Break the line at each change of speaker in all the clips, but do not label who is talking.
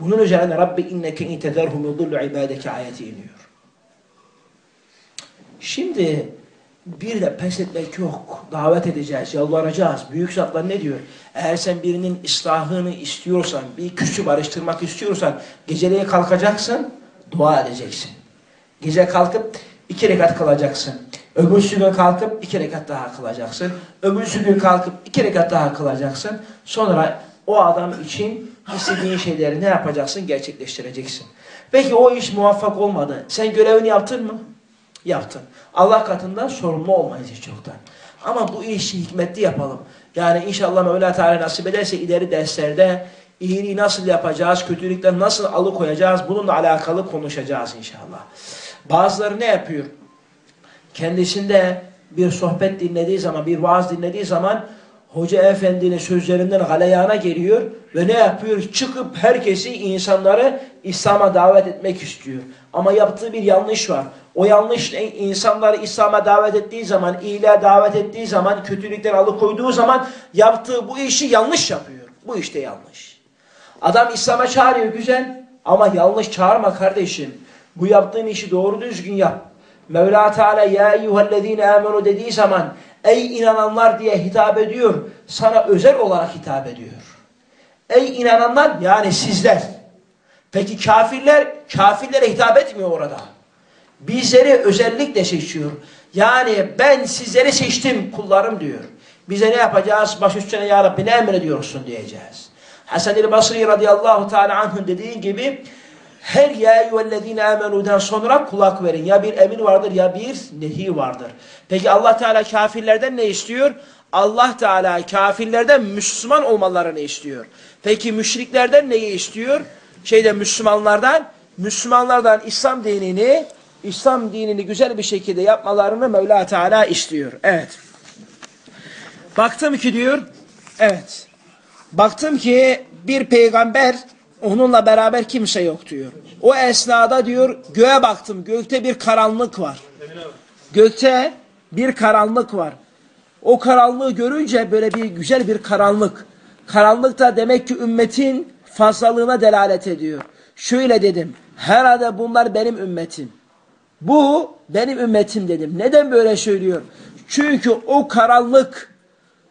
Bunun üzerine Rabbi inneke in tezerhum yudullu ibadeke ayeti iniyor. Şimdi bir de pes etmek yok. Davet edeceğiz, yalvaracağız. Büyük zatlar ne diyor? Eğer sen birinin ıslahını istiyorsan, bir küçü barıştırmak istiyorsan geceliğe kalkacaksın, dua edeceksin. Gece kalkıp iki rekat kılacaksın. Öbürsü gün kalkıp iki rekat daha kılacaksın. Öbürsü gün kalkıp iki rekat daha kılacaksın. Sonra o adam için istediğin şeyleri ne yapacaksın? Gerçekleştireceksin. Peki o iş muvaffak olmadı. Sen görevini yaptın mı? Yaptın. Allah katında sorumlu olmayız hiç yoktan. Ama bu işi hikmetli yapalım. Yani inşallah Mevla Teala nasip ederse ileri derslerde iyiliği nasıl yapacağız, kötülükten nasıl alıkoyacağız bununla alakalı konuşacağız inşallah. Bazıları ne yapıyor? Kendisinde bir sohbet dinlediği zaman, bir vaaz dinlediği zaman Hoca Efendi'nin sözlerinden galeyana geliyor ve ne yapıyor? Çıkıp herkesi, insanları İslam'a davet etmek istiyor. Ama yaptığı bir yanlış var. O yanlış insanları İslam'a davet ettiği zaman, iyiliğe davet ettiği zaman, kötülükten alıkoyduğu zaman yaptığı bu işi yanlış yapıyor. Bu işte yanlış. Adam İslam'a çağırıyor güzel ama yanlış çağırma kardeşim. Bu yaptığın işi doğru düzgün yap. Mevla Teala ya eyyühellezine amenu dediği zaman ey inananlar diye hitap ediyor. Sana özel olarak hitap ediyor. Ey inananlar yani sizler. Peki kafirler kafirlere hitap etmiyor orada. Bizleri özellikle seçiyor. Yani ben sizleri seçtim kullarım diyor. Bize ne yapacağız? Baş üstüne ya Rabbi ne emrediyorsun diyeceğiz. Hasan el Basri radıyallahu teala anh'ın dediği gibi her ya eyyühellezine amenu'dan sonra kulak verin. Ya bir emir vardır ya bir nehi vardır. Peki Allah Teala kafirlerden ne istiyor? Allah Teala kafirlerden Müslüman olmalarını istiyor. Peki müşriklerden neyi istiyor? Şeyde Müslümanlardan, Müslümanlardan İslam dinini, İslam dinini güzel bir şekilde yapmalarını Mevla Teala istiyor. Evet. Baktım ki diyor, evet. Baktım ki bir peygamber onunla beraber kimse yok diyor. O esnada diyor göğe baktım. Gökte bir karanlık var. Gökte bir karanlık var. O karanlığı görünce böyle bir güzel bir karanlık. Karanlık da demek ki ümmetin fazlalığına delalet ediyor. Şöyle dedim. Herhalde bunlar benim ümmetim. Bu benim ümmetim dedim. Neden böyle söylüyor? Çünkü o karanlık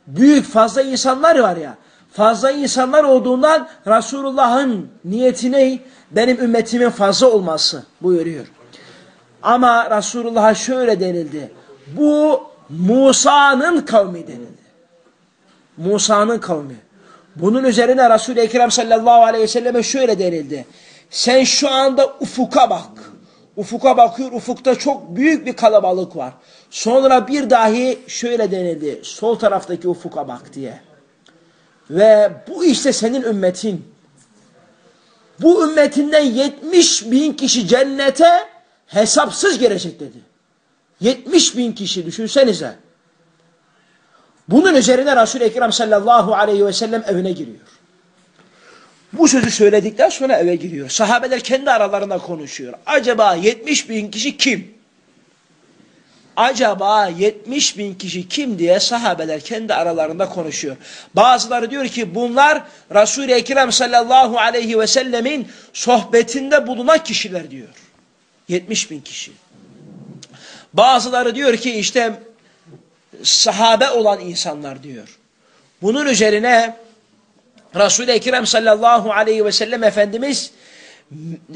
büyük fazla insanlar var ya fazla insanlar olduğundan Resulullah'ın niyetine benim ümmetimin fazla olması buyuruyor. Ama Resulullah'a şöyle denildi. Bu Musa'nın kavmi denildi. Musa'nın kavmi. Bunun üzerine Resul-i Ekrem sallallahu aleyhi ve selleme şöyle denildi. Sen şu anda ufuka bak. Ufuka bakıyor. Ufukta çok büyük bir kalabalık var. Sonra bir dahi şöyle denildi. Sol taraftaki ufuka bak diye. Ve bu işte senin ümmetin. Bu ümmetinden 70 bin kişi cennete hesapsız girecek dedi. 70 bin kişi düşünsenize. Bunun üzerine Resul-i Ekrem sallallahu aleyhi ve sellem evine giriyor. Bu sözü söyledikten sonra eve giriyor. Sahabeler kendi aralarında konuşuyor. Acaba 70 bin kişi kim? Acaba 70 bin kişi kim diye sahabeler kendi aralarında konuşuyor. Bazıları diyor ki bunlar Resul-i Ekrem sallallahu aleyhi ve sellemin sohbetinde bulunan kişiler diyor. 70 bin kişi. Bazıları diyor ki işte sahabe olan insanlar diyor. Bunun üzerine Resul-i Ekrem sallallahu aleyhi ve sellem Efendimiz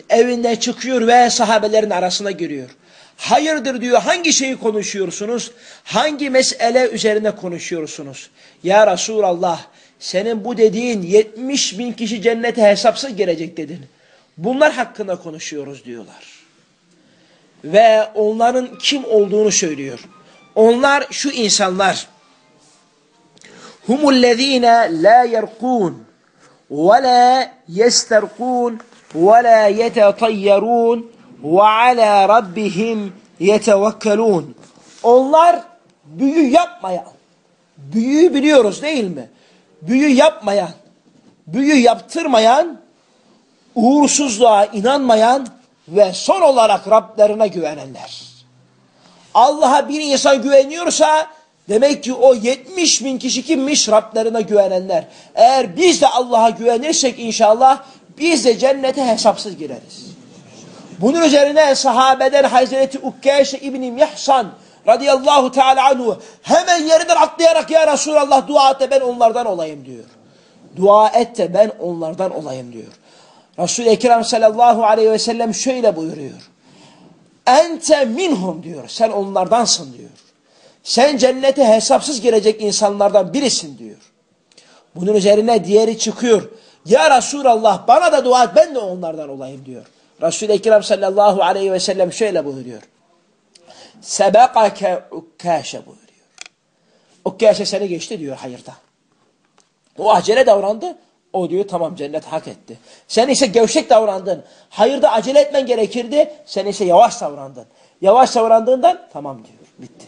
evinden çıkıyor ve sahabelerin arasına giriyor. Hayırdır diyor hangi şeyi konuşuyorsunuz? Hangi mesele üzerine konuşuyorsunuz? Ya Resulallah senin bu dediğin 70 bin kişi cennete hesapsız gelecek dedin. Bunlar hakkında konuşuyoruz diyorlar. Ve onların kim olduğunu söylüyor. Onlar şu insanlar. Humullezine la yerkun ve la yesterkun ve la yetetayyarun ve ala rabbihim yetevekkelun. Onlar büyü yapmayan, büyü biliyoruz değil mi? Büyü yapmayan, büyü yaptırmayan, uğursuzluğa inanmayan ve son olarak Rablerine güvenenler. Allah'a bir insan güveniyorsa demek ki o 70 bin kişi kimmiş Rablerine güvenenler. Eğer biz de Allah'a güvenirsek inşallah Biz de cennete hesapsız gireriz. Bunun üzerine sahabeden Hazreti Ukkeşe İbni Mihsan radıyallahu teala anhu hemen yerinden atlayarak ya Resulallah dua et ben onlardan olayım diyor. Dua et de ben onlardan olayım diyor. Resul-i Ekrem sallallahu aleyhi ve sellem şöyle buyuruyor. Ente minhum diyor. Sen onlardansın diyor. Sen cennete hesapsız girecek insanlardan birisin diyor. Bunun üzerine diğeri çıkıyor. Ya Resulallah bana da dua et ben de onlardan olayım diyor. Resul-i Ekrem sallallahu aleyhi ve sellem şöyle buyuruyor. Sebekake ukkaşe buyuruyor. Ukkaşe seni geçti diyor hayırda. O acele davrandı. O diyor tamam cennet hak etti. Sen ise gevşek davrandın. Hayırda acele etmen gerekirdi. Sen ise yavaş davrandın. Yavaş davrandığından tamam diyor. Bitti.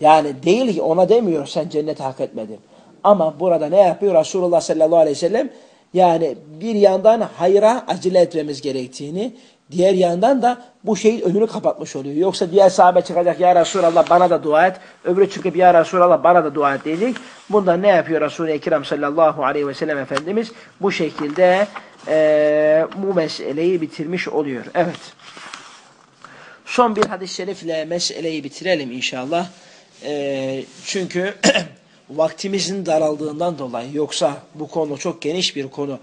Yani değil ki ona demiyor sen cenneti hak etmedin. Ama burada ne yapıyor Resulullah sallallahu aleyhi ve sellem? Yani bir yandan hayra acele etmemiz gerektiğini, diğer yandan da bu şeyin önünü kapatmış oluyor. Yoksa diğer sahabe çıkacak ya Resulallah bana da dua et. Öbürü çıkıp ya Resulallah bana da dua et diyecek. Bunda ne yapıyor Resul-i Ekrem sallallahu aleyhi ve sellem Efendimiz? Bu şekilde e, bu meseleyi bitirmiş oluyor. Evet. Son bir hadis-i şerifle meseleyi bitirelim inşallah. E, çünkü vaktimizin daraldığından dolayı yoksa bu konu çok geniş bir konu.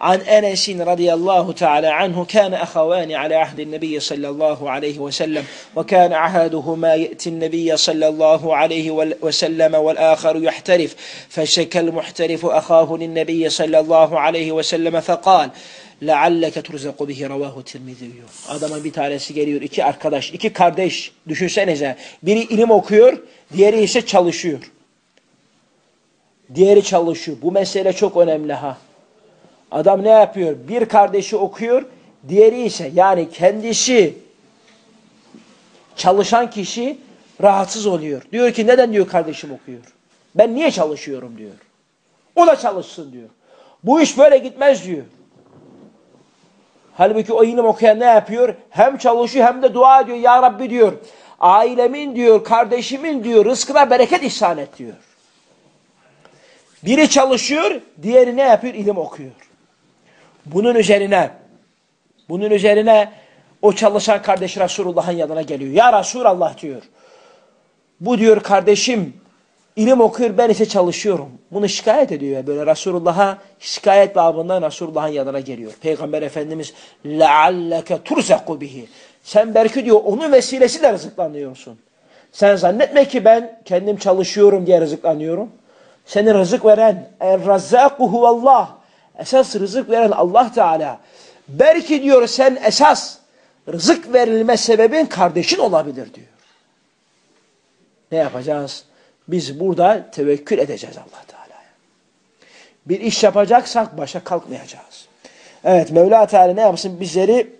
An Enes radıyallahu teala anhu kana ahavani ala ahdi Nebi sallallahu aleyhi ve sellem ve kana ahaduhuma ya'ti Nebi sallallahu aleyhi ve sellem vel aharu yahtarif feşekel muhtarifu ahahu Nebi sallallahu aleyhi ve sellem fekal لَعَلَّكَ تُرْزَقُ بِهِ رَوَاهُ تِرْمِذِيُّ Adamın bir tanesi geliyor, iki arkadaş, iki kardeş düşünsenize. Biri ilim okuyor, diğeri ise çalışıyor. Diğeri çalışıyor. Bu mesele çok önemli ha. Adam ne yapıyor? Bir kardeşi okuyor, diğeri ise yani kendisi çalışan kişi rahatsız oluyor. Diyor ki neden diyor kardeşim okuyor? Ben niye çalışıyorum diyor. O da çalışsın diyor. Bu iş böyle gitmez diyor. Halbuki o ilim okuyan ne yapıyor? Hem çalışıyor hem de dua ediyor. Ya Rabbi diyor. Ailemin diyor, kardeşimin diyor, rızkına bereket ihsan et diyor. Biri çalışıyor, diğeri ne yapıyor? İlim okuyor. Bunun üzerine, bunun üzerine o çalışan kardeş Resulullah'ın yanına geliyor. Ya Resulallah diyor. Bu diyor kardeşim ilim okuyor ben ise çalışıyorum. Bunu şikayet ediyor. Böyle Resulullah'a şikayet babından Resulullah'ın yanına geliyor. Peygamber Efendimiz لَعَلَّكَ تُرْزَقُ بِهِ Sen belki diyor onun vesilesiyle rızıklanıyorsun. Sen zannetme ki ben kendim çalışıyorum diye rızıklanıyorum. Seni rızık veren Er-Razzaku huvallah. Esas rızık veren Allah Teala. Belki diyor sen esas rızık verilme sebebin kardeşin olabilir diyor. Ne yapacağız? Biz burada tevekkül edeceğiz Allah Teala'ya. Bir iş yapacaksak başa kalkmayacağız. Evet Mevla Teala ne yapsın? Bizleri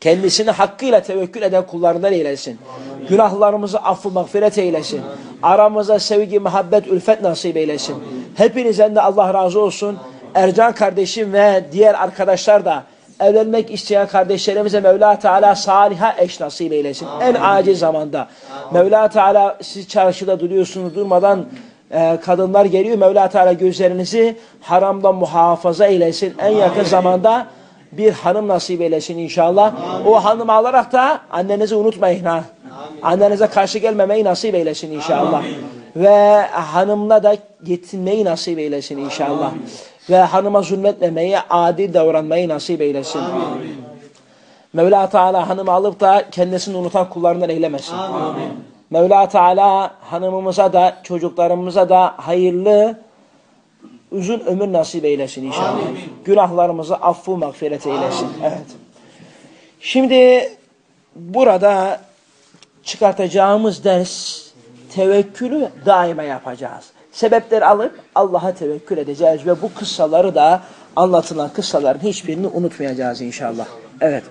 kendisini hakkıyla tevekkül eden kullarından eylesin. Amin. Günahlarımızı affı mağfiret eylesin. Amin. Aramıza sevgi, muhabbet, ülfet nasip eylesin. Amin. Hepinizden de Allah razı olsun. Ercan kardeşim ve diğer arkadaşlar da evlenmek isteyen kardeşlerimize Mevla Teala saliha eş nasip eylesin. Amin. En acil zamanda. Amin. Mevla Teala siz çarşıda duruyorsunuz durmadan e, kadınlar geliyor. Mevla Teala gözlerinizi haramdan muhafaza eylesin. En yakın zamanda bir hanım nasip eylesin inşallah. Amin. O hanım alarak da annenizi unutmayın ha. Amin. Annenize karşı gelmemeyi nasip eylesin inşallah. Amin. Ve hanımla da yetinmeyi nasip eylesin inşallah. Amin. Ve hanıma zulmetmemeyi, adil davranmayı nasip eylesin. Amin. Mevla Teala hanımı alıp da kendisini unutan kullarından eylemesin. Amin. Mevla Teala hanımımıza da çocuklarımıza da hayırlı uzun ömür nasip eylesin inşallah. Amin. Günahlarımızı affı mağfiret eylesin. Amin. Evet. Şimdi burada çıkartacağımız ders tevekkülü daima yapacağız. Sebepleri alıp Allah'a tevekkül edeceğiz ve bu kıssaları da anlatılan kıssaların hiçbirini unutmayacağız inşallah. Evet.